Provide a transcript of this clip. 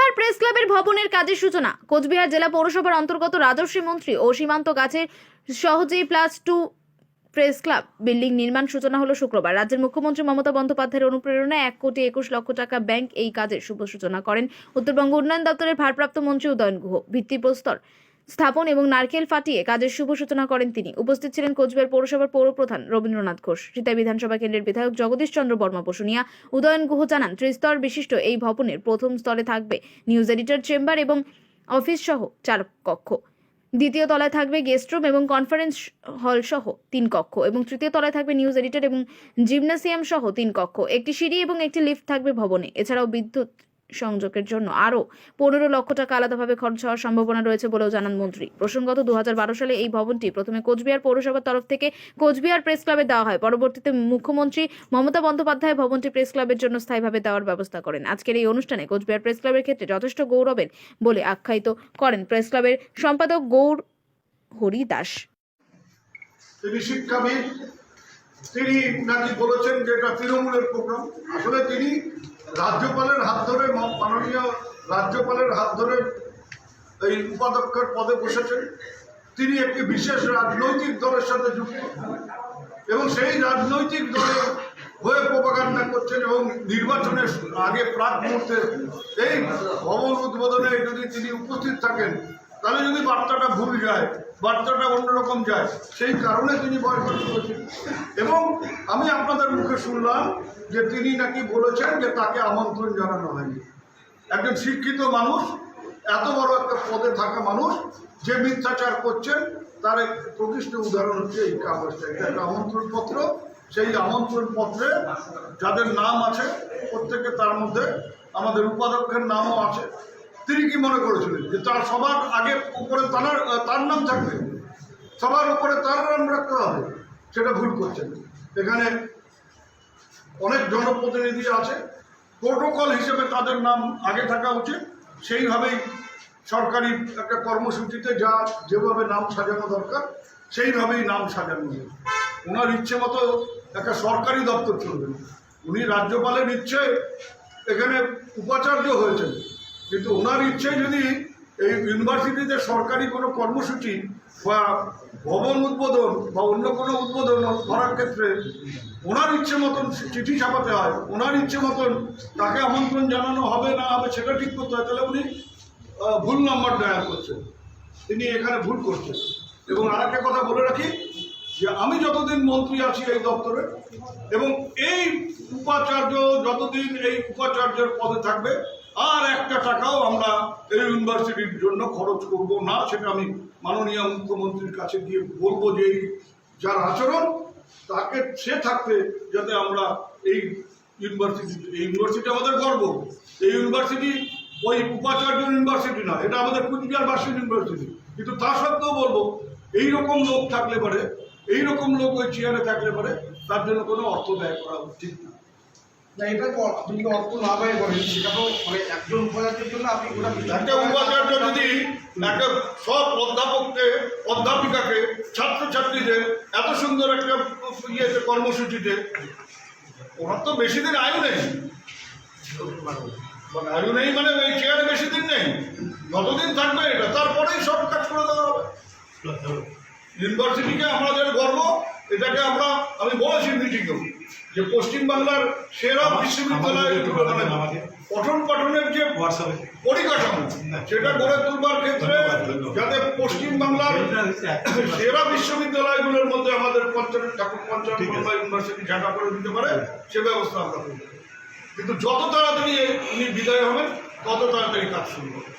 Cooch Behar press ক্লাবের ভবনের কাজের সূচনা। কোচবিহার জেলা পৌরসভার অন্তর্গত রাজস্বী মন্ত্রী ও সীমান্ত গাছের সহজেই plus two press club building নির্মাণ সূচনা হলো শুক্রবার। রাজ্যের মুখ্যমন্ত্রী মমতা বন্দ্যোপাধ্যায়ের অনুপ্রেরণায় এক কোটি একুশ লক্ষ টাকা ব্যাংক এই কাজের শুভ সূচনা করেন। উত্তরবঙ্গ উন্নয়ন দপ্তরের ভারপ্রাপ্ত মন্ত্রী উদয়ন গুহ। ভিত্তিপ্রস্তর স্থাপন এবং নারকেল ফাটিয়ে কাজের শুভ সূচনা করেন তিনি। উপস্থিত ছিলেন কোচবিহার পৌরসভার পৌরপ্রধান রবীন্দ্রনাথ ঘোষ সীতাই বিধানসভা কেন্দ্রের বিধায়ক জগদীশ চন্দ্র বর্মা বসুনিয়া, উদয়ন গুহ জানান, ত্রিস্তর বিশিষ্ট এই ভবনের প্রথম স্তরে থাকবে নিউজ এডিটর চেম্বার এবং অফিস সহ চার কক্ষ। দ্বিতীয় তলায় থাকবে গেস্ট রুম এবং কনফারেন্স হল সহ তিন কক্ষ এবং তৃতীয় তলায় থাকবে নিউজ এডিটর এবং জিমনাসিয়াম সহ তিন কক্ষ। একটি সিঁড়ি এবং একটি লিফট থাকবে ভবনে। এছাড়াও বিদ্যুৎ সংযোগের জন্য। আরও, পনেরো লক্ষ টাকা আলাদাভাবে খরচ হওয়ার সম্ভাবনা রয়েছে বলেও জানান মন্ত্রী। প্রসঙ্গত দু হাজার বারো সালে এই ভবনটি প্রথমে কোচবিহার পৌরসভার তরফ থেকে কোচবিহার প্রেস ক্লাবে দেওয়া হয়। পরবর্তীতে মুখ্যমন্ত্রী মমতা বন্দ্যোপাধ্যায় ভবনটি প্রেস ক্লাবের জন্য স্থায়ীভাবে দেওয়ার ব্যবস্থা করেন। আজকের এই অনুষ্ঠানে কোচবিহার প্রেস ক্লাবের ক্ষেত্রে যথেষ্ট গৌরবের বলে আখ্যায়িত করেন প্রেস ক্লাবের সম্পাদক গৌর হরি দাস। তিনি শিক্ষাবিদ, তিনি নাকি বলেছেন যে এটা তৃণমূলের প্রোগ্রাম। আসলে তিনি রাজ্যপালের হাত ধরে মাননীয় রাজ্যপালের হাত ধরে এই উপাধ্যক্ষের পদে বসেছেন। তিনি একটি বিশেষ রাজনৈতিক দলের সাথে যুক্ত। এবং সেই রাজনৈতিক দলে হয়ে প্রপাগান্ডা করছেন এবং নির্বাচনের আগে প্রাক মুহূর্তে এই ভবন উদ্বোধনে যদি তিনি উপস্থিত থাকেন, তাহলে যদি বার্তাটা ভুল যায় বার্তাটা অন্যরকম যায়। সেই কারণে তিনি বয়কট করেছেন এবং আমি আপনাদের মুখে শুনলাম যে তিনি নাকি বলেছেন যে তাকে আমন্ত্রণ জানানো হয়নি। একজন শিক্ষিত মানুষ, এত বড় একটা পদে থাকা মানুষ, যে মিথ্যাচার করছেন, তার এক প্রকৃষ্ট উদাহরণ হচ্ছে এই কাগজটা। এটা একটা আমন্ত্রণ পত্র সেই আমন্ত্রণ পত্রে যাদের নাম আছে, প্রত্যেকে তার মধ্যে আমাদের উপাধ্যক্ষের নামও আছে। তিনি কি মনে করেছিলেন যে তার সবার আগে উপরে তার তার নাম থাকবে? সবার উপরে তার নাম রাখতে হবে। সেটা ভুল করছেন। এখানে অনেক জনপ্রতিনিধি আছে। প্রোটোকল হিসেবে তাদের নাম আগে থাকা উচিত। সেইভাবেই সরকারি একটা কর্মসূচিতে যা যেভাবে নাম সাজানো দরকার, সেইভাবেই নাম সাজানো ওনার ইচ্ছে মতো একটা সরকারি দপ্তর চলবে। উনি রাজ্যপালের ইচ্ছে, এখানে উপাচার্য হয়েছেন। কিন্তু ওনার ইচ্ছে যদি এই ইউনিভার্সিটিতে সরকারি কোনো কর্মসূচি বা ভবন উদ্বোধন বা অন্য কোনো উদ্বোধন করার ক্ষেত্রে ওনার ইচ্ছে মতন চিঠি ছাপাতে হয়, ওনার ইচ্ছে মতন তাকে আমন্ত্রণ জানানো হবে না হবে সেটা ঠিক করতে হয়, তাহলে উনি ভুল নাম্বার ডায়াল করছেন। তিনি এখানে ভুল করছেন। এবং আর একটা কথা বলে রাখি যে আমি যতদিন মন্ত্রী আছি এই দপ্তরে এবং এই উপাচার্য যতদিন এই উপাচার্যের পদে থাকবে আর একটা টাকাও আমরা এই ইউনিভার্সিটির জন্য খরচ করব না, সেটা আমি মাননীয় মুখ্যমন্ত্রীর কাছে গিয়ে বলব যে এই যার আচরণ, তাকে সে থাকতে যাতে আমরা এই ইউনিভার্সিটি এই ইউনিভার্সিটি আমাদের গর্ব। এই ইউনিভার্সিটি ওই উপাচার্য ইউনিভার্সিটি না, এটা আমাদের কুচবিহার বার্ষিক ইউনিভার্সিটি। কিন্তু তা সত্ত্বেও বলব এইরকম লোক থাকলে পারে এইরকম লোক ওই চেয়ারে থাকলে পারে, তার জন্য কোনো অর্থ ব্যয় করা উচিত না। না এটা অর্থ না ব্যয় করেন সেটা তো মানে একজন উপাচার্যের জন্য আপনি গোটা একটা উপাচার্য যদি একটা সব অধ্যাপককে অধ্যাপিকাকে ছাত্রছাত্রীদের এত সুন্দর একটা ইয়েতে কর্মসূচিতে ওনার তো বেশি দিন আয়ু নেই। মানে আয়ু নেই মানে ওই চেয়ারে বেশি দিন নেই। যতদিন থাকবে এটা তারপরেই সব কাজ করে দেওয়া হবে। ইউনিভার্সিটিকে আমাদের গর্ব। এটাকে আমরা আমি বলেছি মিটিংয়েও যে পশ্চিমবাংলার সেরা বিশ্ববিদ্যালয় পঠন পাঠনের যে পরিকাঠামো সেটা গড়ে তুলবার ক্ষেত্রে যাতে পশ্চিমবাংলার সেরা বিশ্ববিদ্যালয়গুলোর মধ্যে আমাদের পঞ্চায়েত ঠাকুর পঞ্চায়েত ইউনিভার্সিটি ঝাঁটা করে দিতে পারে সে ব্যবস্থা আমরা করব। কিন্তু যত তাড়াতাড়ি উনি বিদায় হবেন তত তাড়াতাড়ি কাজ শুরু হবে।